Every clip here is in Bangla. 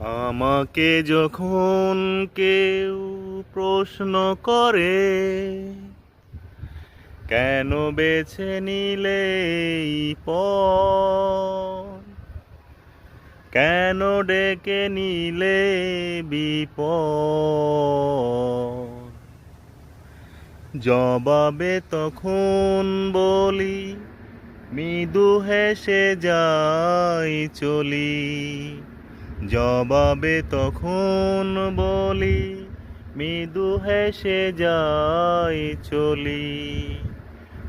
আমাকে যখন কেউ প্রশ্ন করে, কেন বেছে নিলে পথ? কেন ডেকে নিলে বিপদ জবাবে তখন বলি, মৃদু হেসে যাই চলি জবাবে তখন বলি, মৃদু হেসে যাই চলি।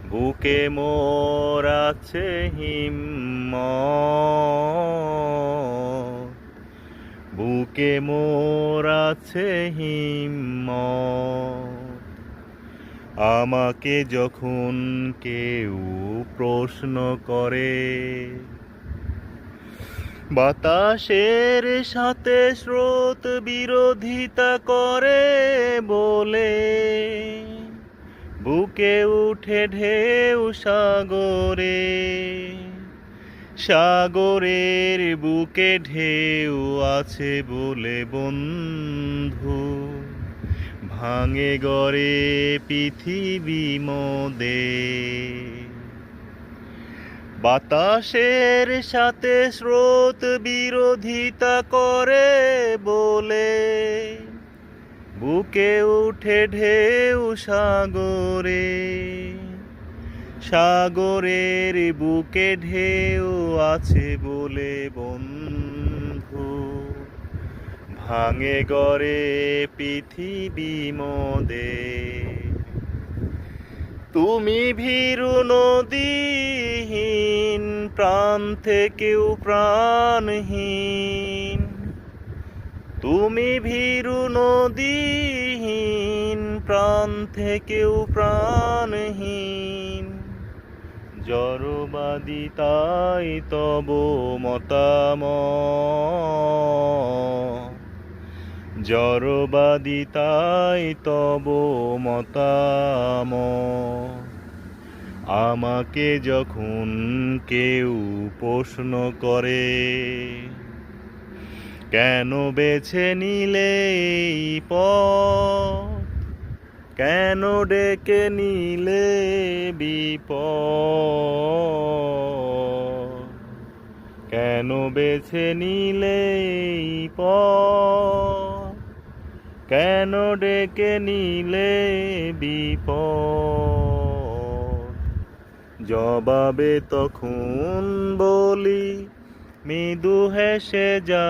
বুকে মোর আছে হিম্ম বুকে মোর আছে হিম্ম আমাকে যখন কেউ প্রশ্ন করে বাতাসের সাথে স্রোত বিরোধিতা করে বলে। বুকে উঠে ঢেউ সাগরে, সাগরের বুকে ঢেউ আছে বলে বন্ধু। ভাঙে গড়ে পৃথিবী মোদে। বাতাসের সাথে স্রোত বিরোধিতা করে বলে। বুকে উঠে ঢেউ সাগরে, সাগরের বুকে ঢেউ আছে বলে বন্ধু। ভাঙে গড়ে পৃথিবী মোদে। তুমি ভীরু নদীহীন, প্রাণ থেকেও প্রাণহীন। তুমি ভীরু নদীহীন, প্রাণ থেকেও প্রাণহীন। জড়বাদী তাই তব মতাম জড়বাদী তাই তব মতাম। আমাকে যখন কেউ প্রশ্ন করে, কেন বেছে নিলে পথ? কেন ডেকে নিলে বিপদ? কেন বেছে নিলে পথ? কেন ডেকে নিলে বিপদ? জবাবে তখন বলি মৃদু হেসে যা